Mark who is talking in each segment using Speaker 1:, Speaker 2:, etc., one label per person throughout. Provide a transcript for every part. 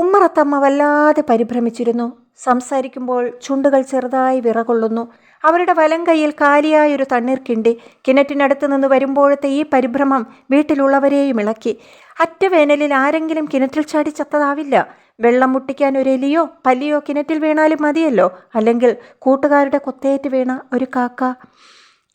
Speaker 1: ഉമ്മറത്തമ്മ വല്ലാതെ പരിഭ്രമിച്ചിരുന്നു. സംസാരിക്കുമ്പോൾ ചുണ്ടുകൾ ചെറുതായി വിറകൊള്ളുന്നു. അവരുടെ വലം കൈയിൽ കാലിയായൊരു തണ്ണീർ കിണ്ടി കിണറ്റിനടുത്ത് നിന്ന് വരുമ്പോഴത്തെ ഈ പരിഭ്രമം വീട്ടിലുള്ളവരെയും ഇളക്കി. അറ്റവേനലിൽ ആരെങ്കിലും കിണറ്റിൽ ചാടി ചത്തതാവില്ല. വെള്ളം മുട്ടിക്കാൻ ഒരു എലിയോ പല്ലിയോ കിണറ്റിൽ വീണാലും മതിയല്ലോ. അല്ലെങ്കിൽ കൂട്ടുകാരുടെ കൊത്തേറ്റ് വീണ ഒരു കാക്ക.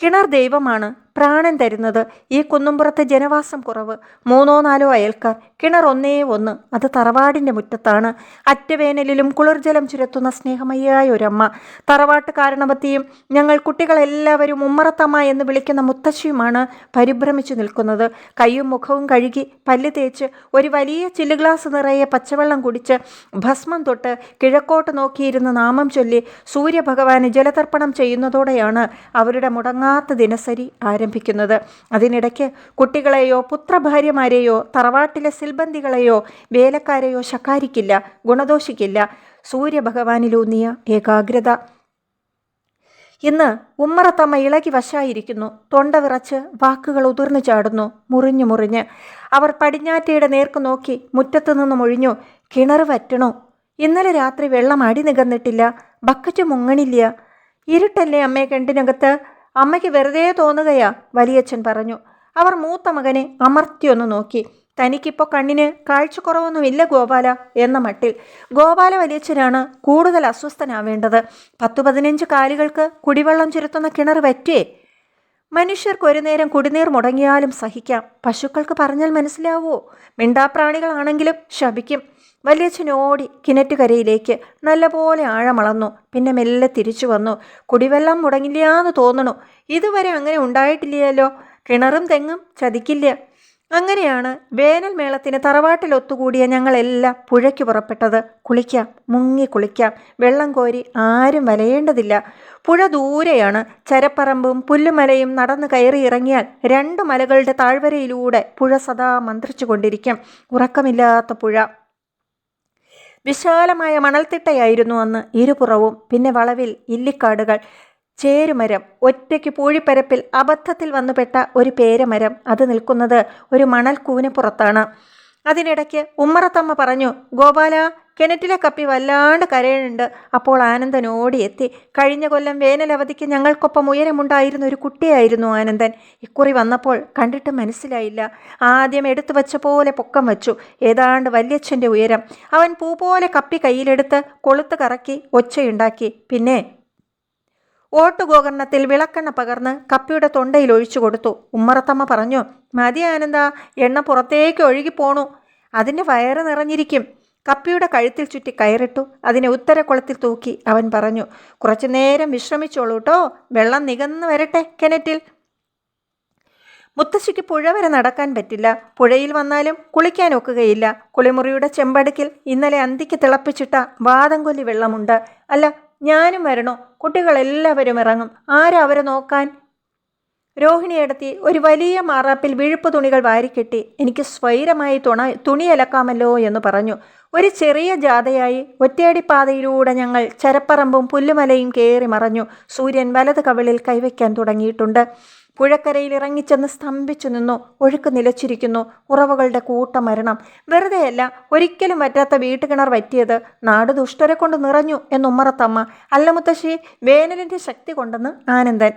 Speaker 1: കിണർ ദൈവമാണ്. പ്രാണൻ തരുന്നത് ഈ കുന്നുംപുറത്ത് ജനവാസം കുറവ്. മൂന്നോ നാലോ അയൽക്കാർ കിണർ ഒന്നേ ഒന്ന് അത് തറവാടിന്റെ മുറ്റത്താണ്. അറ്റവേനലിലും കുളിർജലം ചുരത്തുന്ന സ്നേഹമയ്യായ ഒരമ്മ. തറവാട്ട് കാരണവത്തിയും ഞങ്ങൾ കുട്ടികളെല്ലാവരും ഉമ്മറത്തമ്മ എന്ന് വിളിക്കുന്ന മുത്തശ്ശിയുമാണ് പരിഭ്രമിച്ചു നിൽക്കുന്നത്. കൈയും മുഖവും കഴുകി പല്ല് തേച്ച് ഒരു വലിയ ചില്ല് ഗ്ലാസ് നിറയെ പച്ചവെള്ളം കുടിച്ച് ഭസ്മം തൊട്ട് കിഴക്കോട്ട് നോക്കിയിരുന്ന് നാമം ചൊല്ലി സൂര്യഭഗവാന് ജലതർപ്പണം ചെയ്യുന്നതോടെയാണ് അവരുടെ മുടങ്ങാത്ത ദിനസരി ആരംഭിക്കുന്നത്. അതിനിടയ്ക്ക് കുട്ടികളെയോ പുത്രഭാര്യമാരെയോ തറവാട്ടിലെ സിൽബന്തികളെയോ വേലക്കാരെയോ ശകാരിക്കില്ല ഗുണദോഷിക്കില്ല. സൂര്യഭഗവാനിലൂന്നിയ ഏകാഗ്രത. ഇന്ന് ഉമ്മറത്തമ്മ ഇളകി വശായിരിക്കുന്നു. തൊണ്ട വിറച്ച് വാക്കുകൾ ഉതിർന്നു ചാടുന്നു മുറിഞ്ഞു മുറിഞ്ഞ്. അവർ പടിഞ്ഞാറ്റയുടെ നേർക്ക് നോക്കി മുറ്റത്തു നിന്നും ഒഴിഞ്ഞു കിണർ വറ്റണോ? ഇന്നലെ രാത്രി വെള്ളം അടി നികന്നിട്ടില്ല ബക്കറ്റ് മുങ്ങണില്ല. ഇരുട്ടല്ലേ അമ്മയെ കെണ്ടിനകത്ത്? അമ്മയ്ക്ക് വെറുതെ തോന്നുകയാ വലിയച്ഛൻ പറഞ്ഞു. അവർ മൂത്ത മകനെ അമർത്തിയൊന്ന് നോക്കി. തനിക്കിപ്പോൾ കണ്ണിന് കാഴ്ചക്കുറവൊന്നുമില്ല ഗോപാല എന്ന മട്ടിൽ. ഗോപാല വലിയച്ഛനാണ് കൂടുതൽ അസ്വസ്ഥനാവേണ്ടത്. പത്തു പതിനഞ്ച് കാലുകൾക്ക് കുടിവെള്ളം ചുരുത്തുന്ന കിണർ വറ്റേ. മനുഷ്യർക്ക് ഒരു നേരം കുടിനീർ മുടങ്ങിയാലും സഹിക്കാം. പശുക്കൾക്ക് പറഞ്ഞാൽ മനസ്സിലാവുമോ മിണ്ടാപ്രാണികളാണെങ്കിലും ശപിക്കും. വലിയച്ഛൻ ഓടി കിണറ്റുകരയിലേക്ക് നല്ലപോലെ ആഴമളന്നു. പിന്നെ മെല്ലെ തിരിച്ചു വന്നു. കുടിവെള്ളം മുടങ്ങില്ലാന്ന് തോന്നണു. ഇതുവരെ അങ്ങനെ ഉണ്ടായിട്ടില്ലല്ലോ കിണറും തെങ്ങും ചതിക്കില്ല. അങ്ങനെയാണ് വേനൽ മേളത്തിന് തറവാട്ടിൽ ഒത്തുകൂടിയ ഞങ്ങളെല്ലാം പുഴയ്ക്ക് പുറപ്പെട്ടത്. കുളിക്കാം മുങ്ങി കുളിക്കാം. വെള്ളം കോരി ആരും വലയേണ്ടതില്ല. പുഴ ദൂരെയാണ്. ചരപ്പറമ്പും പുല്ലുമലയും നടന്നു കയറി ഇറങ്ങിയാൽ രണ്ട് മലകളുടെ താഴ്വരയിലൂടെ പുഴ സദാ മന്ത്രിച്ചു കൊണ്ടിരിക്കും ഉറക്കമില്ലാത്ത പുഴ. വിശാലമായ മണൽത്തിട്ടയായിരുന്നു അന്ന് ഇരുപുറവും പിന്നെ വളവിൽ ഇല്ലിക്കാടുകൾ ചേരുമരം ഒറ്റയ്ക്ക് പൂഴിപ്പരപ്പിൽ അബദ്ധത്തിൽ വന്നുപെട്ട ഒരു പേരമരം അത് നിൽക്കുന്നത് ഒരു മണൽക്കൂനപ്പുറത്താണ് അതിനിടയ്ക്ക് ഉമ്മറത്തമ്മ പറഞ്ഞു ഗോപാല കിണറ്റിലെ കപ്പി വല്ലാണ്ട് കരയുന്നുണ്ട്. അപ്പോൾ ആനന്ദൻ ഓടിയെത്തി. കഴിഞ്ഞ കൊല്ലം വേനലവധിക്ക് ഞങ്ങൾക്കൊപ്പം ഉയരമുണ്ടായിരുന്ന ഒരു കുട്ടിയായിരുന്നു ആനന്ദൻ. ഇക്കുറി വന്നപ്പോൾ കണ്ടിട്ട് മനസ്സിലായില്ല. ആദ്യം എടുത്തു വച്ച പോലെ പൊക്കം വച്ചു. ഏതാണ്ട് വല്യച്ഛന്റെ ഉയരം. അവൻ പൂ പോലെ കപ്പി കയ്യിലെടുത്ത് കൊളുത്ത് കറക്കി ഒച്ചയുണ്ടാക്കി. പിന്നെ ഓട്ടുഗോകർണത്തിൽ വിളക്കെണ്ണ പകർന്ന് കപ്പിയുടെ തൊണ്ടയിൽ ഒഴിച്ചു കൊടുത്തു. ഉമ്മറത്തമ്മ പറഞ്ഞു മതി ആനന്ദ എണ്ണ പുറത്തേക്ക് ഒഴുകിപ്പോണു അതിന്റെ വയറ് നിറഞ്ഞിരിക്കും. കപ്പിയുടെ കഴുത്തിൽ ചുറ്റി കയറിട്ടു. അതിനെ ഉത്തരക്കുളത്തിൽ തൂക്കി അവൻ പറഞ്ഞു കുറച്ചു നേരം വിശ്രമിച്ചോളൂ കേട്ടോ വെള്ളം നികന്നു വരട്ടെ കിണറ്റിൽ മുത്തശ്ശിക്ക് പുഴ വരെ നടക്കാൻ പറ്റില്ല. പുഴയിൽ വന്നാലും കുളിക്കാൻ ഒക്കുകയില്ല. കുളിമുറിയുടെ ചെമ്പടുക്കിൽ ഇന്നലെ അന്തിക്ക് തിളപ്പിച്ചിട്ട വാദം കൊല്ലി വെള്ളമുണ്ട്. അല്ല ഞാനും വരണോ? കുട്ടികളെല്ലാവരും ഇറങ്ങും. ആരാ അവരെ നോക്കാൻ? രോഹിണിയടത്തി ഒരു വലിയ മാറാപ്പിൽ വിഴുപ്പ് തുണികൾ വാരിക്കെട്ടി. എനിക്ക് സ്വൈരമായി തുണ തുണി അലക്കാമല്ലോ എന്ന് പറഞ്ഞു. ഒരു ചെറിയ ജാഥയായി ഒറ്റയടിപ്പാതയിലൂടെ ഞങ്ങൾ ചരപ്പറമ്പും പുല്ലുമലയും കയറി മറഞ്ഞു. സൂര്യൻ വലത് കവിളിൽ കൈവയ്ക്കാൻ തുടങ്ങിയിട്ടുണ്ട്. പുഴക്കരയിൽ ഇറങ്ങിച്ചെന്ന് സ്തംഭിച്ചു നിന്നു. ഒഴുക്ക് നിലച്ചിരിക്കുന്നു. ഉറവകളുടെ കൂട്ടമരണം. വെറുതെയല്ല ഒരിക്കലും പറ്റാത്ത വീട്ടുകിണർ വറ്റിയത്. നാട് ദുഷ്ടരെ കൊണ്ട് നിറഞ്ഞു എന്നുമ്മറത്തമ്മ. അല്ല മുത്തശ്ശി വേനലിന്റെ ശക്തി കൊണ്ടെന്ന് ആനന്ദൻ.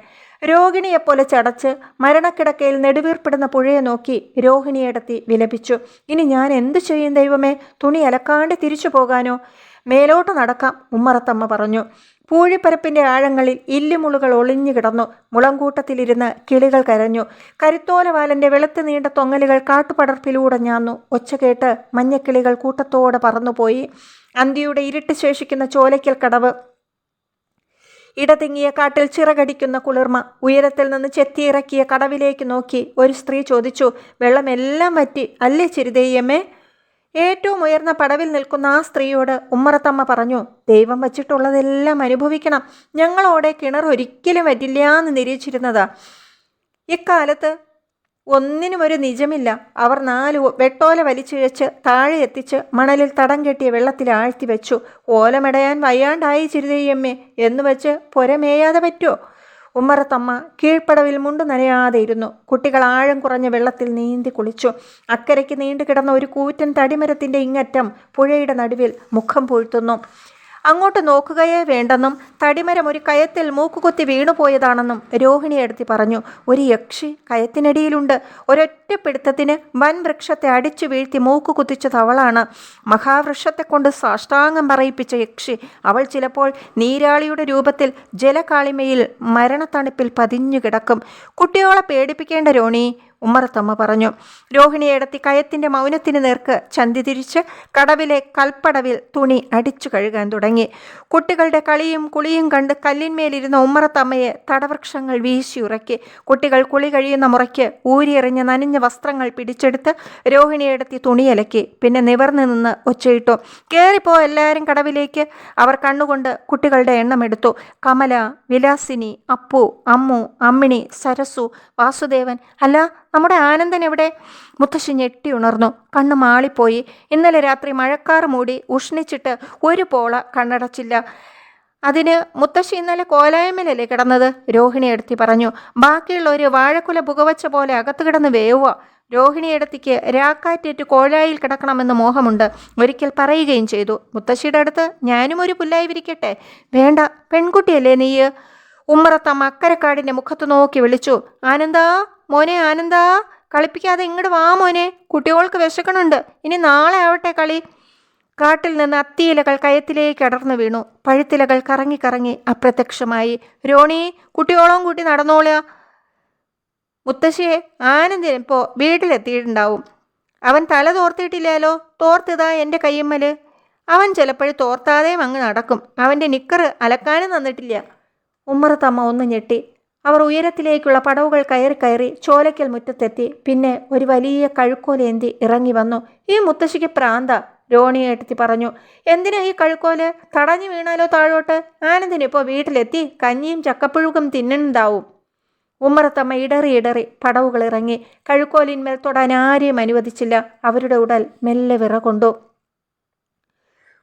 Speaker 1: രോഹിണിയെപ്പോലെ ചടച്ച് മരണക്കിടക്കയിൽ നെടുവീർപ്പെടുന്ന പുഴയെ നോക്കി രോഹിണിയെടുത്തി വിലപിച്ചു. ഇനി ഞാൻ എന്തു ചെയ്യും ദൈവമേ? തുണി അലക്കാണ്ട് തിരിച്ചു പോകാനോ? മേലോട്ട് നടക്കാം ഉമ്മറത്തമ്മ പറഞ്ഞു. പൂഴിപ്പരപ്പിന്റെ ആഴങ്ങളിൽ ഇല്ലുമുളുകൾ ഒളിഞ്ഞു കിടന്നു. മുളങ്കൂട്ടത്തിലിരുന്ന് കിളികൾ കരഞ്ഞു. കരുത്തോലവാലന്റെ വെളുത്ത് നീണ്ട തൊങ്ങലുകൾ കാട്ടുപടർപ്പിലൂടെ ഞാന്നു. ഒച്ച കേട്ട് മഞ്ഞക്കിളികൾ കൂട്ടത്തോടെ പറന്നുപോയി. അന്തിയുടെ ഇരുട്ട് ശേഷിക്കുന്ന ചോലയ്ക്കൽ കടവ് ഇടതിങ്ങിയ കാട്ടിൽ ചിറകടിക്കുന്ന കുളിർമ ഉയരത്തിൽ നിന്ന് ചെത്തിയിറക്കിയ കടവിലേക്ക് നോക്കി ഒരു സ്ത്രീ ചോദിച്ചു വെള്ളമെല്ലാം വറ്റി അല്ലേ ചിരിതയ്യമ്മേ ഏറ്റവും ഉയർന്ന പടവിൽ നിൽക്കുന്ന ആ സ്ത്രീയോട് ഉമ്മറത്തമ്മ പറഞ്ഞു ദൈവം വച്ചിട്ടുള്ളതെല്ലാം അനുഭവിക്കണം. ഞങ്ങളോടെ കിണർ ഒരിക്കലും വറ്റില്ല എന്ന് നിരീക്ഷിച്ചിരുന്നതാ. ഇക്കാലത്ത് ഒന്നിനും ഒരു നിജമില്ല. അവർ നാല് വെട്ടോല വലിച്ചിഴച്ച് താഴെ എത്തിച്ച് മണലിൽ തടം കെട്ടിയ വെള്ളത്തിൽ ആഴ്ത്തി വെച്ചു. ഓലമടയാൻ വയ്യാണ്ടായി ചിരുതയ്യമ്മേ എന്ന് വെച്ച് പുരമേയാതെ പറ്റുമോ ഉമ്മറത്തമ്മ കീഴ്പ്പടവിൽ മുണ്ടു നനയാതെ ഇരുന്നു. കുട്ടികൾ ആഴം കുറഞ്ഞ വെള്ളത്തിൽ നീന്തി കുളിച്ചു. അക്കരയ്ക്ക് നീണ്ടു കിടന്ന ഒരു കൂറ്റൻ തടിമരത്തിന്റെ ഇങ്ങറ്റം പുഴയുടെ നടുവിൽ മുഖം പൂഴ്ത്തുന്നു. അങ്ങോട്ട് നോക്കുകയേ വേണ്ടെന്നും തടിമരം ഒരു കയത്തിൽ മൂക്കുകുത്തി വീണുപോയതാണെന്നും രോഹിണി എടുത്തി പറഞ്ഞു. ഒരു യക്ഷി കയത്തിനടിയിലുണ്ട്. ഒരൊറ്റ പിടുത്തത്തിന് വൻ വൃക്ഷത്തെ അടിച്ചു വീഴ്ത്തി മൂക്കുകുത്തിച്ച അവളാണ്. മഹാവൃക്ഷത്തെ കൊണ്ട് സാഷ്ടാംഗം പറയിപ്പിച്ച യക്ഷി അവൾ ചിലപ്പോൾ നീരാളിയുടെ രൂപത്തിൽ ജലകാളിമയിൽ മരണത്തണുപ്പിൽ പതിഞ്ഞു കിടക്കും. കുട്ടികളെ പേടിപ്പിക്കേണ്ട രോണി ഉമ്മറത്തമ്മ പറഞ്ഞു. രോഹിണിയെടത്തി കയത്തിന്റെ മൗനത്തിന് നേർക്ക് ചന്തി തിരിച്ച് കടവിലെ കൽപ്പടവിൽ തുണി അടിച്ചു കഴുകാൻ തുടങ്ങി. കുട്ടികളുടെ കളിയും കുളിയും കണ്ട് കല്ലിന്മേലിരുന്ന ഉമ്മറത്തമ്മയെ തടവൃക്ഷങ്ങൾ വീശിയുറക്കി കുട്ടികൾ കുളി കഴിയുന്ന മുറയ്ക്ക് ഊരിയെറിഞ്ഞ നനഞ്ഞ വസ്ത്രങ്ങൾ പിടിച്ചെടുത്ത് രോഹിണിയെടത്തി തുണിയലക്കി പിന്നെ നിവർന്നു നിന്ന് ഒച്ചയിട്ടു കയറിപ്പോ എല്ലാവരും കടവിലേക്ക്. അവർ കണ്ണുകൊണ്ട് കുട്ടികളുടെ എണ്ണം എടുത്തു. കമല വിലാസിനി അപ്പു അമ്മു അമ്മിണി സരസു വാസുദേവൻ അല്ല നമ്മുടെ ആനന്ദൻ എവിടെ മുത്തശ്ശി ഞെട്ടി ഉണർന്നു. കണ്ണ് മാളിപ്പോയി. ഇന്നലെ രാത്രി മഴക്കാർ മൂടി ഉഷ്ണിച്ചിട്ട് ഒരു പോള കണ്ണടച്ചില്ല. അതിന് മുത്തശ്ശി ഇന്നലെ കോലായ്മലല്ലേ കിടന്നത്? രോഹിണി എടുത്തി പറഞ്ഞു. ബാക്കിയുള്ള ഒരു വാഴക്കുല പുകവച്ച പോലെ അകത്ത് കിടന്ന് വേവുക. രോഹിണിയെടുത്തിക്ക് രാക്കാറ്റേറ്റ് കോഴായിൽ കിടക്കണമെന്ന് മോഹമുണ്ട്. ഒരിക്കൽ പറയുകയും ചെയ്തു. മുത്തശ്ശിയുടെ അടുത്ത് ഞാനും ഒരു പുല്ലായി വിരിക്കട്ടെ. വേണ്ട. പെൺകുട്ടിയല്ലേ നീയ്? ഉമ്മറത്തമ്മ അക്കരക്കാടിന്റെ മുഖത്ത് നോക്കി വിളിച്ചു. ആനന്ദാ മോനെ ആനന്ദാ കളിപ്പിക്കാതെ ഇങ്ങോട്ട് വാ മോനെ. കുട്ടികൾക്ക് വിശക്കണുണ്ട്. ഇനി നാളെ ആവട്ടെ കളി. കാട്ടിൽ നിന്ന് അത്തിയിലകൾ കയത്തിലേക്ക് അടർന്നു വീണു. പഴുത്തിലകൾ കറങ്ങി കറങ്ങി അപ്രത്യക്ഷമായി. രോണി കുട്ടിയോളം കൂട്ടി നടന്നോളുക മുത്തശ്ശിയെ ആനന്ദിന് ഇപ്പോൾ വീട്ടിലെത്തിയിട്ടുണ്ടാവും. അവൻ തല തോർത്തിയിട്ടില്ലല്ലോ തോർത്തിതാ എന്റെ കയ്യമ്മൽ അവൻ ചിലപ്പോഴും തോർത്താതെയും അങ്ങ് നടക്കും. അവന്റെ നിക്കറ് അലക്കാനും തന്നിട്ടില്ല. ഉമ്മറത്തമ്മ ഒന്ന് ഞെട്ടി. അവർ ഉയരത്തിലേക്കുള്ള പടവുകൾ കയറി കയറി ചോലയ്ക്കൽ മുറ്റത്തെത്തി. പിന്നെ ഒരു വലിയ കഴുക്കോലേന്തി ഇറങ്ങി വന്നു. ഈ മുത്തശ്ശിക്ക് പ്രാന്ത. രോണി ഏട്ടത്തി പറഞ്ഞു എന്തിനാ ഈ കഴുക്കോൽ? തടഞ്ഞു വീണാലോ താഴോട്ട്? ആനന്ദിന് ഇപ്പോൾ വീട്ടിലെത്തി. കഞ്ഞിയും ചക്കപ്പുഴുക്കും തിന്നുണ്ടാവും ഉമ്മറത്തമ്മ ഇടറി ഇടറി പടവുകൾ ഇറങ്ങി. കഴുക്കോലിന്മേൽ തൊടാൻ ആരെയും അനുവദിച്ചില്ല. അവരുടെ ഉടൽ മെല്ലെ വിറകൊണ്ടു.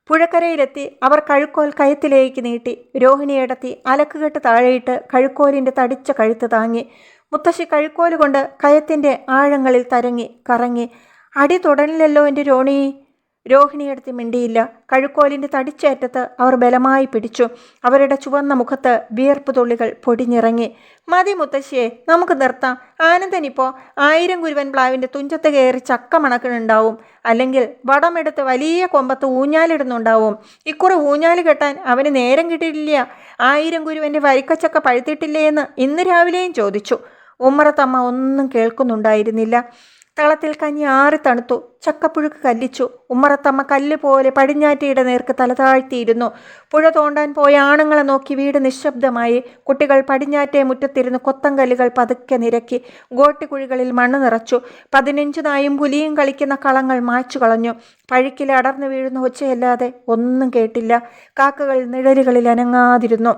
Speaker 1: പുഴക്കരയിലെത്തി അവർ കഴുക്കോൽ കയത്തിലേക്ക് നീട്ടി. രോഹിണിയടത്തി അലക്കുകെട്ട് താഴെയിട്ട് കഴുക്കോലിന്റെ തടിച്ച കഴുത്ത് താങ്ങി. മുത്തശ്ശി കഴുക്കോൽ കൊണ്ട് കയത്തിന്റെ ആഴങ്ങളിൽ തരങ്ങി കറങ്ങി. അടി തുടരില്ലല്ലോ എന്റെ രോണി. രോഹിണിയെടുത്ത് മിണ്ടിയില്ല. കഴുക്കോലിന്റെ തടിച്ചേറ്റത്ത് അവർ ബലമായി പിടിച്ചു. അവരുടെ ചുവന്ന മുഖത്ത് വിയർപ്പ് തുള്ളികൾ പൊടിഞ്ഞിറങ്ങി. മതി മുത്തശ്ശിയെ നമുക്ക് നിർത്താം. ആനന്ദൻ ഇപ്പോൾ ആയിരം കുരുവൻ പ്ലാവിന്റെ തുഞ്ചത്ത് കയറി ചക്ക മണക്കണുണ്ടാവും അല്ലെങ്കിൽ വടമെടുത്ത് വലിയ കൊമ്പത്ത് ഊഞ്ഞാലിടുന്നുണ്ടാവും. ഇക്കുറി ഊഞ്ഞാൽ കെട്ടാൻ അവന് നേരം കിട്ടിയില്ല ആയിരം കുരുവന്റെ വരിക്കച്ചക്ക പഴുത്തിട്ടില്ലേ എന്ന് ഇന്ന് രാവിലെയും ചോദിച്ചു. ഉമ്മറത്തമ്മ ഒന്നും കേൾക്കുന്നുണ്ടായിരുന്നില്ല. തളത്തിൽ കഞ്ഞി ആറി തണുത്തു. ചക്കപ്പുഴുക്ക് കല്ലിച്ചു. ഉമ്മറത്തമ്മ കല്ല് പോലെ പടിഞ്ഞാറ്റയുടെ നേർക്ക് തല താഴ്ത്തിയിരുന്നു. പുഴ തോണ്ടാൻ പോയ ആണുങ്ങളെ നോക്കി വീട് നിശബ്ദമായി. കുട്ടികൾ പടിഞ്ഞാറ്റെ മുറ്റത്തിരുന്ന് കൊത്തങ്കല്ലുകൾ പതുക്കെ നിരക്കി. ഗോട്ടിക്കുഴികളിൽ മണ്ണ് നിറച്ചു. പതിനഞ്ച് നായും പുലിയും കളിക്കുന്ന കളങ്ങൾ മായ്ച്ചു കളഞ്ഞു. പഴുക്കിൽ അടർന്നു വീഴുന്ന ഒച്ചയല്ലാതെ ഒന്നും കേട്ടില്ല. കാക്കകൾ നിഴലുകളിൽ അനങ്ങാതിരുന്നു.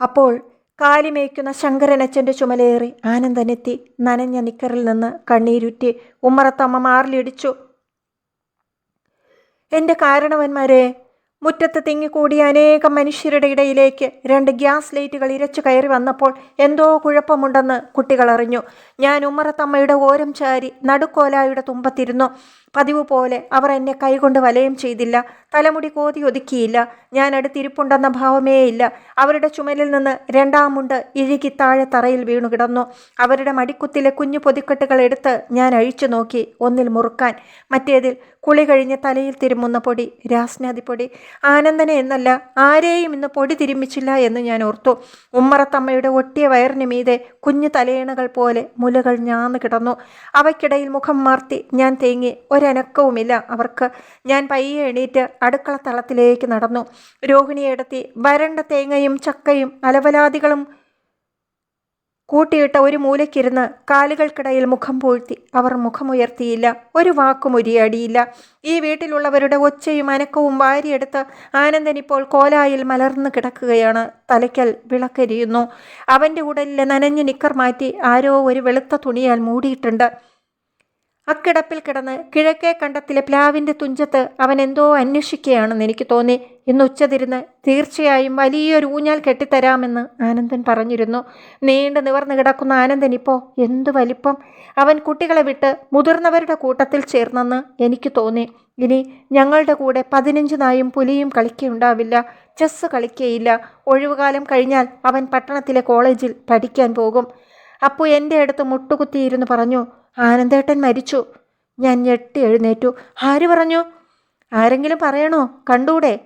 Speaker 1: അപ്പോൾ കാലിമേയ്ക്കുന്ന ശങ്കരനച്ചന്റെ ചുമലേറി ആനന്ദനെത്തി നനഞ്ഞ നിക്കറിൽ നിന്ന് കണ്ണീരുറ്റി ഉമ്മറത്തമ്മ മാറിലിടിച്ചു. എന്റെ കാരണവന്മാരെ മുറ്റത്ത് തിങ്ങിക്കൂടിയ അനേകം മനുഷ്യരുടെ ഇടയിലേക്ക് രണ്ട് ഗ്യാസ് ലൈറ്റുകൾ ഇരച്ചു കയറി വന്നപ്പോൾ എന്തോ കുഴപ്പമുണ്ടെന്ന് കുട്ടികൾ അറിഞ്ഞു. ഞാൻ ഉമ്മറത്തമ്മയുടെ ഓരം ചാരി നടുക്കോലായുടെ തുമ്പത്തിരുന്നു. പതിവ് പോലെ അവർ എന്നെ കൈകൊണ്ട് വലയം ചെയ്തില്ല. തലമുടി കോതി ഒതുക്കിയില്ല. ഞാൻ അടുത്തിരിപ്പുണ്ടെന്ന ഭാവമേയില്ല. അവരുടെ ചുമലിൽ നിന്ന് രണ്ടാം മുണ്ട് ഇഴുകി താഴെ തറയിൽ വീണു കിടന്നു. അവരുടെ മടിക്കുത്തിലെ കുഞ്ഞു പൊതിക്കെട്ടുകൾ എടുത്ത് ഞാൻ അഴിച്ചു നോക്കി. ഒന്നിൽ മുറുക്കാൻ മറ്റേതിൽ കുളി കഴിഞ്ഞ് തലയിൽ തിരുമുന്ന പൊടി രാസ്നാദിപ്പൊടി ആനന്ദനെ എന്നല്ല ആരെയും ഇന്ന് പൊടി തിരുമ്മിച്ചില്ല എന്ന് ഞാൻ ഓർത്തു. ഉമ്മറത്തമ്മയുടെ ഒട്ടിയ വയറിന് മീതെ കുഞ്ഞു തലയിണകൾ പോലെ മുലകൾ ഞാന്ന് കിടന്നു. അവയ്ക്കിടയിൽ മുഖം മാർത്തി ഞാൻ തേങ്ങി ഒരനക്കവുമില്ല. അവർക്ക് ഞാൻ പയ്യെ എണീറ്റ് അടുക്കള തളത്തിലേക്ക് നടന്നു. രോഹിണിയെടുത്തി വരണ്ട തേങ്ങയും ചക്കയും അലവലാദികളും കൂട്ടിയിട്ട ഒരു മൂലയ്ക്കിരുന്ന് കാലുകൾക്കിടയിൽ മുഖം പൂഴ്ത്തി. അവർ മുഖമുയർത്തിയില്ല. ഒരു വാക്കും ഉരിയാടിയില്ല ഈ വീട്ടിലുള്ളവരുടെ ഒച്ചയും അനക്കവും വാരിയെടുത്ത് ആനന്ദൻ ഇപ്പോൾ കോലായിൽ മലർന്നു കിടക്കുകയാണ്. തലയ്ക്കൽ വിളക്കരിയുന്നു. അവന്റെ ഉടലിലെ നനഞ്ഞ് നിക്കർ മാറ്റി ആരോ ഒരു വെളുത്ത തുണിയാൽ മൂടിയിട്ടുണ്ട്. അക്കിടപ്പിൽ കിടന്ന് കിഴക്കേ കണ്ടത്തിലെ പ്ലാവിന്റെ തുഞ്ചത്ത് അവൻ എന്തോ അന്വേഷിക്കുകയാണെന്ന് എനിക്ക് തോന്നി. ഇന്ന് ഉച്ചതിരുന്ന് തീർച്ചയായും വലിയൊരു ഊഞ്ഞാൽ കെട്ടിത്തരാമെന്ന് ആനന്ദൻ പറഞ്ഞിരുന്നു. നീണ്ടു നിവർന്നു കിടക്കുന്ന ആനന്ദൻ ഇപ്പോൾ എന്തു വലിപ്പം? അവൻ കുട്ടികളെ വിട്ട് മുതിർന്നവരുടെ കൂട്ടത്തിൽ ചേർന്നെന്ന് എനിക്ക് തോന്നി. ഇനി ഞങ്ങളുടെ കൂടെ പതിനഞ്ച് നായും പുലിയും കളിക്കുകയുണ്ടാവില്ല ചെസ്സ് കളിക്കുകയില്ല ഒഴിവുകാലം കഴിഞ്ഞാൽ അവൻ പട്ടണത്തിലെ കോളേജിൽ പഠിക്കാൻ പോകും. അപ്പു എന്റെ അടുത്ത് മുട്ടുകുത്തിയിരുന്നു പറഞ്ഞു ആനന്ദേട്ടൻ മരിച്ചു. ഞാൻ ഞെട്ടി എഴുന്നേറ്റു. ആര് പറഞ്ഞു? ആരെങ്കിലും പറയണോ? കണ്ടൂടെ?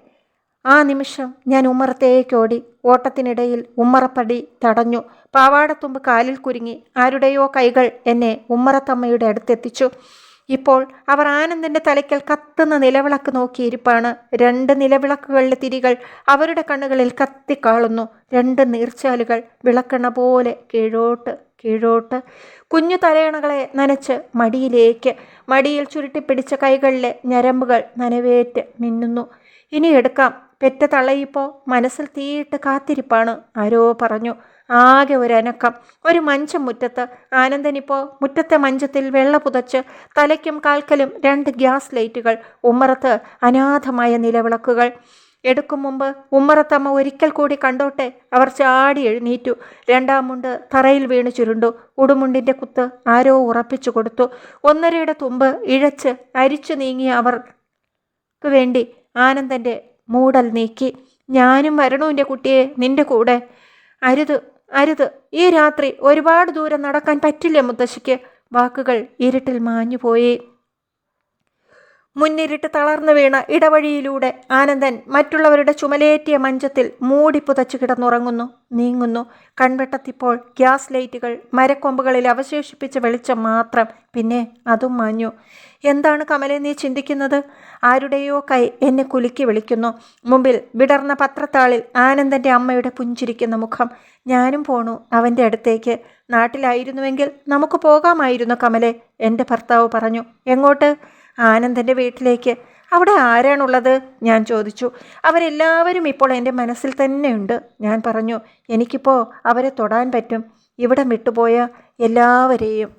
Speaker 1: ആ നിമിഷം ഞാൻ ഉമ്മറത്തേക്കോടി ഓട്ടത്തിനിടയിൽ ഉമ്മറപ്പടി തടഞ്ഞു. പാവാടത്തുമ്പ് കാലിൽ കുരുങ്ങി. ആരുടെയോ കൈകൾ എന്നെ ഉമ്മറത്തമ്മയുടെ അടുത്തെത്തിച്ചു. ഇപ്പോൾ അവർ ആനന്ദന്റെ തലയ്ക്കൽ കത്തുന്ന നിലവിളക്ക് നോക്കിയിരിപ്പാണ് രണ്ട് നിലവിളക്കുകളിലെ തിരികൾ അവരുടെ കണ്ണുകളിൽ കത്തിക്കാളുന്നു. രണ്ട് നീർച്ചാലുകൾ വിളക്കണ പോലെ കീഴോട്ട് കീഴോട്ട്. കുഞ്ഞു തലയണകളെ നനച്ച് മടിയിലേക്ക് മടിയിൽ ചുരുട്ടിപ്പിടിച്ച കൈകളിലെ ഞരമ്പുകൾ നനവേറ്റ് മിന്നുന്നു. ഇനി എടുക്കാം. പെറ്റ തള്ളയിപ്പോ മനസ്സിൽ തീയിട്ട് കാത്തിരിപ്പാണ് ആരോ പറഞ്ഞു. ആകെ ഒരു അനക്കം ഒരു മഞ്ചം മുറ്റത്ത് ആനന്ദനിപ്പോ മുറ്റത്തെ മഞ്ചത്തിൽ വെള്ള പുതച്ച് തലയ്ക്കും കാൽക്കലും രണ്ട് ഗ്യാസ് ലൈറ്റുകൾ ഉമ്മറത്ത് അനാഥമായ നിലവിളക്കുകൾ. എടുക്കും മുമ്പ് ഉമ്മറത്തമ്മ ഒരിക്കൽ കൂടി കണ്ടോട്ടെ. അവർ ചാടി എഴുന്നേറ്റു. രണ്ടാം മുണ്ട് തറയിൽ വീണ് ചുരുണ്ടു. ഉടുമുണ്ടിന്റെ കുത്ത് ആരോ ഉറപ്പിച്ചു കൊടുത്തു. ഒന്നരയുടെ തുമ്പ് ഇഴച്ച് അരിച്ചു നീങ്ങിയ അവർക്ക് വേണ്ടി ആനന്ദന്റെ മൂടൽ നീക്കി. ഞാനും വരണുവിന്റെ കുട്ടിയെ നിന്റെ കൂടെ. അരുത് അരുത്. ഈ രാത്രി ഒരുപാട് ദൂരം നടക്കാൻ പറ്റില്ല മുത്തശ്ശിക്ക്? വാക്കുകൾ ഇരുട്ടിൽ മാഞ്ഞുപോയി. മുന്നിരിട്ട് തളർന്നു വീണ ഇടവഴിയിലൂടെ ആനന്ദൻ മറ്റുള്ളവരുടെ ചുമലേറ്റിയ മഞ്ചത്തിൽ മൂടി പുതച്ചു കിടന്നുറങ്ങുന്നു. നീങ്ങുന്നു. കൺവെട്ടത്തിപ്പോൾ ഗ്യാസ് ലൈറ്റുകൾ മരക്കൊമ്പുകളിൽ അവശേഷിപ്പിച്ച വെളിച്ചം മാത്രം. പിന്നെ അതും മാഞ്ഞു. എന്താണ് കമലെ നീ ചിന്തിക്കുന്നത്? ആരുടെയോ കൈ എന്നെ കുലുക്കി വിളിക്കുന്നു. മുമ്പിൽ വിടർന്ന പത്രത്താളിൽ ആനന്ദന്റെ അമ്മയുടെ പുഞ്ചിരിക്കുന്ന മുഖം. ഞാനും പോണു അവന്റെ അടുത്തേക്ക്. നാട്ടിലായിരുന്നുവെങ്കിൽ നമുക്ക് പോകാമായിരുന്നു കമലെ എന്റെ ഭർത്താവ് പറഞ്ഞു. എങ്ങോട്ട്? ആനന്ദന്റെ വീട്ടിലേക്ക് അവിടെ ആരാണുള്ളത്? ഞാൻ ചോദിച്ചു. അവരെല്ലാവരും ഇപ്പോൾ എന്റെ മനസ്സിൽ തന്നെയുണ്ട് ഞാൻ പറഞ്ഞു. എനിക്കിപ്പോൾ അവരെ തൊടാൻ പറ്റും. ഇവിടെ വിട്ടുപോയ എല്ലാവരെയും